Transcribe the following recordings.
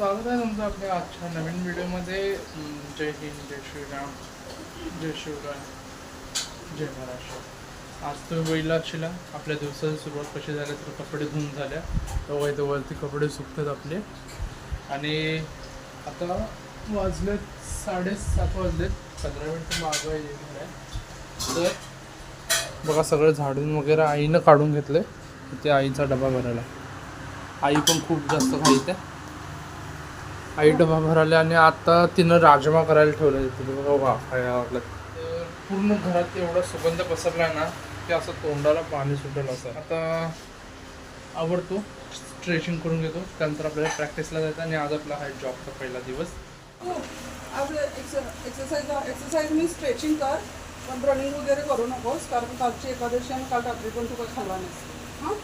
आहे तुमचं आपल्या आजच्या नवीन व्हिडिओमध्ये. जय हिंद जय श्रीराम जय शिवराय जय महाराष्ट्र. आज तुम्ही बघितला असशील आपल्या दिवसाची सुरुवात कशी झाली तर कपडे धुवून झाल्या. तेव्हा इथं वरती कपडे सुकतात आपले. आणि आता वाजलेत साडेसात वाजलेत. पंधरा मिनटं मागं येणार आहे. तर बघा सगळं झाडून वगैरे आईनं काढून घेतले ते आईचा डबा भरायला. आई पण खूप जास्त खाईत आई डबा भरायला आणि आता तिनं राजमा करायला ठेवलं तिथे बघा वा खायला वाटलं तर पूर्ण घरात एवढा सुगंध पसरला आहे ना की असं तोंडाला पाणी सुटेल असं. आता आवडतो स्ट्रेचिंग करून घेतो. त्यानंतर आपल्याला प्रॅक्टिसला जायचं आणि आज आपला हा जॉबचा पहिला दिवस. एक्सरसाइज एक्सरसाइज मी स्ट्रेचिंग कर पण रनिंग वगैरे करू नकोस कारण कालची एकादशी आणि काल रात्री पण तू खाल्ला नसते. हां?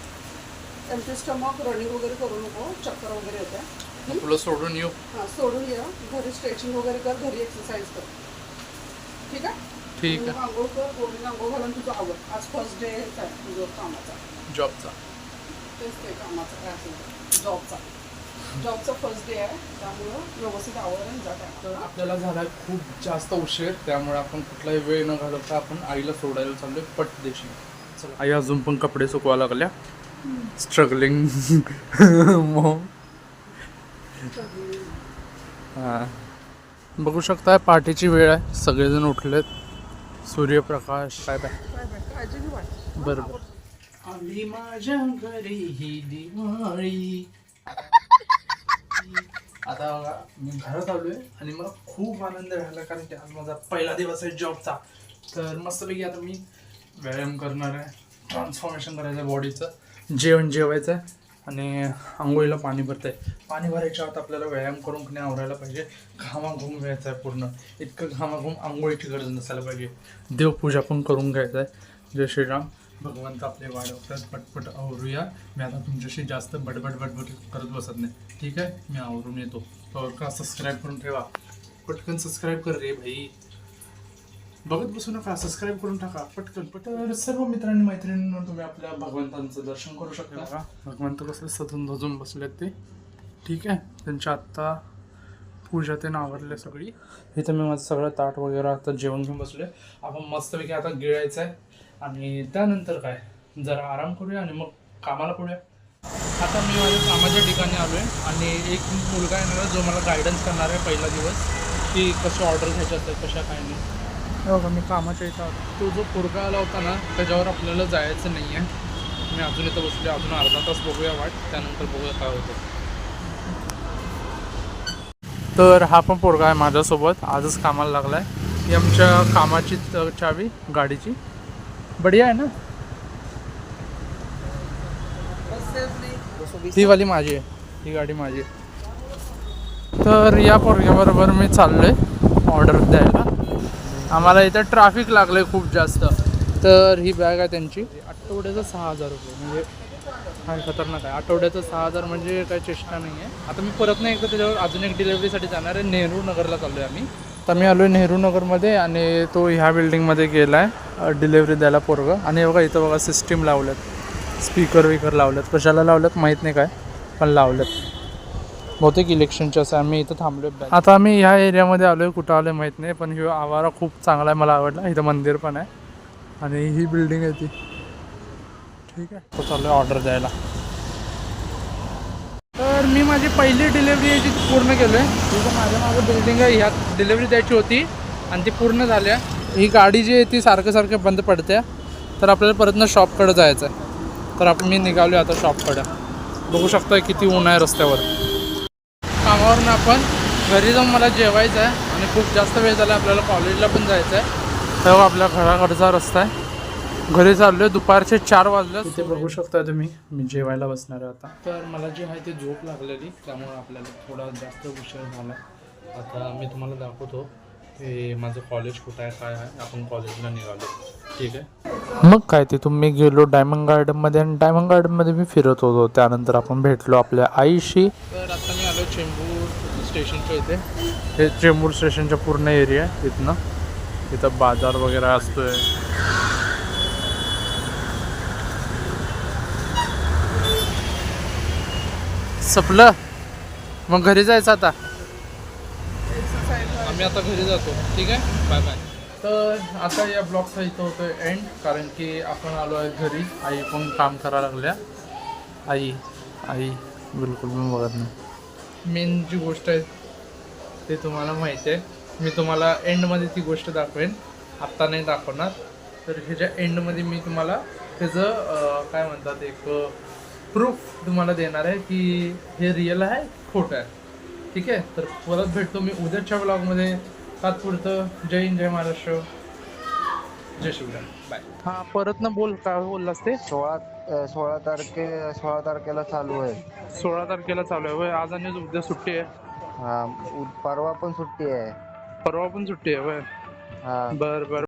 एमटी स्टमक रनिंग वगैरे करू नको चक्कर वगैरे येते. तुला सोडून येऊ. हां सोडून ये. घरी स्ट्रेचिंग वगैरे कर घरी एक्सरसाइज कर. ठीक आहे? ठीक आहे. आंघोळ कर गोळीने आंघोळ घालून तुझं आवड. आज फर्स्ट डे आहे तुझं कामाचा. जॉबचा तेच ते कामाचा काय असेल जॉबचा जॉबचा फर्स्ट डे आहे त्यामुळं व्यवस्थित आवड आणि जात तर आपल्याला झाला खूप जास्त उशीर त्यामुळे आपण कुठलाही वेळ न घालवता आपण आईला सोडायला चाललोय पट देशी चला. आई अजून पण कपडे सुकवा लागल्या. स्ट्रगलिंग मग? हा. बघू शकताय पहाटेची वेळ आहे. सगळेजण उठलेत. सूर्यप्रकाश. काय काय बरोबर. आली माझ्या घरी ही दिवाळी. आता बघा, मी घरात आलोय आणि मला खूप आनंद झाला कारण की आज माझा पहिला दिवस आहे जॉबचा तर मस्तपैकी आता मी व्यायाम करणार आहे. ट्रान्सफॉर्मेशन करायचं आहे बॉडीचं जेवण जेवायचं आहे. आणि आंघोळीला पाणी भरतंय. पाणी भरायच्या आत आपल्याला व्यायाम करून कुणी आवरायला पाहिजे. घामाघूम घ्यायचा आहे पूर्ण. इतकं घामाघूम आंघोळीची गरज नसायला पाहिजे. देवपूजा पण करून घ्यायचं आहे जय श्रीराम. भगवंत आपले वाढवतात पटपट आवरूया. मी आता तुमच्याशी जास्त बडबड बडबड करत बसत नाही. ठीक आहे? मी आवरून येतो. तर का सबस्क्राईब करून ठेवा? पटकन सबस्क्राईब कर रे भाई. बघत बसू नका सबस्क्राईब करून टाका पटकन पटकन. सर्व मित्रांनी मैत्रिणींना तुम्ही आपल्या भगवंतांचं दर्शन करू शकता. का भगवंत कसले सजून धजून बसलेत ते. ठीक आहे? त्यांच्या आत्ता पूजा ते आवरले सगळी. इथं मी माझं सगळं ताट वगैरे आता जेवण घेऊन बसले आपण मस्तपैकी आता गिळायचं आहे आणि त्यानंतर काय? जरा आराम करूया आणि मग कामाला पडूया. आता मी माझ्या कामाच्या ठिकाणी आलो आहे आणि एक मुलगा येणार जो मला गायडन्स करणार आहे पहिला दिवस. की कशा ऑर्डर घ्यायच्या असतात कशा काय नाही. बघा मी कामाच्या इथं आलो. तो जो पोरगा आला होता ना त्याच्यावर आपल्याला जायचं नाही आहे मी अजून इथं बसले अजून अर्धा तास बघूया वाट त्यानंतर बघूया काय होतं. तर हा पण पोरगा आहे माझ्यासोबत आजच कामाला लागला आहे ही आमच्या कामाची चावी गाडीची. बढिया आहे ना? ती वाली माझी आहे ही गाडी माझी आहे. तर या पोरग्याबरोबर मी चाललो आहे ऑर्डर द्यायला. आम्हाला इथं ट्रॅफिक लागलंय खूप जास्त. तर ही बॅग आहे त्यांची. आठवड्याचं सहा हजार रुपये. म्हणजे हा खतरनाक आहे. आठवड्याचं सहा हजार म्हणजे काही चेष्टा नाही आहे आता मी परत नाही एकदा त्याच्यावर अजून एक डिलेवरीसाठी जाणार आहे. नेहरू नगरला चाललो आहे आम्ही. तर मी आलो आहे नेहरू नगरमध्ये आणि तो ह्या बिल्डिंगमध्ये गेला आहे डिलेवरी द्यायला पोरगं. आणि बघा इथं बघा सिस्टीम लावल्यात. स्पीकर विकर लावल्यात. कशाला लावल्यात माहीत नाही काय पण लावल्यात. बहुतेक इलेक्शनच्या असं आम्ही इथं थांबलो आता आम्ही ह्या एरियामध्ये आलो आहे कुठं आलो माहीत नाही पण ही आवारा खूप चांगला आहे मला आवडला. इथं मंदिर पण आहे. आणि ही बिल्डिंग आहे ती. ठीक आहे. तो चालू आहे ऑर्डर द्यायला. तर मी माझी पहिली डिलेवरी आहे ती पूर्ण केलं आहे तिथं माझ्या मागं बिल्डिंग आहे ह्यात डिलेवरी द्यायची होती. आणि ती पूर्ण झाल्या. ही गाडी जी आहे ती सारखं सारखं बंद पडते. तर आपल्याला परत ना शॉपकडे जायचं आहे तर आपण मी निघालो आता शॉपकडे बघू शकता किती ऊन आहे रस्त्यावर. कामावरून आपण घरी जाऊन मला जेवायचं आहे आणि खूप जास्त वेळ झाला आपल्याला कॉलेजला पण जायचं आहे. तेव्हा आपल्या घराकडचा रस्ता आहे. घरी चाललोय दुपारचे चार वाजले तिथे बघू शकता तुम्ही मी जेवायला बसणार आहे आता. तर मला जी आहे ती झोप लागलेली त्यामुळे आपल्याला थोडा जास्त उशीर झाला. आता मी तुम्हाला दाखवतो ते माझं कॉलेज कुठं आहे काय आहे. आपण कॉलेजला निघालो. ठीक आहे? मग काय तिथून मी गेलो डायमंड गार्डनमध्ये आणि डायमंड गार्डनमध्ये मी फिरत होतो. त्यानंतर आपण भेटलो आपल्या आईशी. तर आता चेंबूर स्टेशनच्या इथे. हे चेंबूर स्टेशनच्या पूर्ण एरिया आहे इथनं. इथं बाजार वगैरे असतोय. संपलं? मग घरी जायचं आता? आम्ही आता घरी जातो. ठीक आहे? बाय बाय तर आता या ब्लॉगचा इथं होतं एंड कारण की आपण आलो आहे घरी. आई पण काम करायला लागल्या. आई आई बिलकुल पण बघत नाही. मेन जी गोष्ट आहे ते तुम्हाला माहिती आहे. मी तुम्हाला एंडमध्ये ती गोष्ट दाखवेन. आत्ता नाही दाखवणार. तर ह्याच्या एंडमध्ये मी तुम्हाला त्याचं काय म्हणतात एक प्रूफ तुम्हाला देणार आहे की हे रिअल आहे खोटं आहे. ठीक आहे? तर परत भेटतो मी उद्याच्या ब्लॉगमध्ये तात्पुरतं. जय हिंद जय महाराष्ट्र. जय शिवराय. बाय हा परत ना बोल काय बोललास ते? सोळा सोळा तारखे सोळा तारखेला चालू आहे. सोळा तारखेला चालू आहे. होय आज आणि उद्या सुट्टी आहे. हा उ- परवा पण सुट्टी आहे. परवा पण सुट्टी आहे होय. हा. बर बर.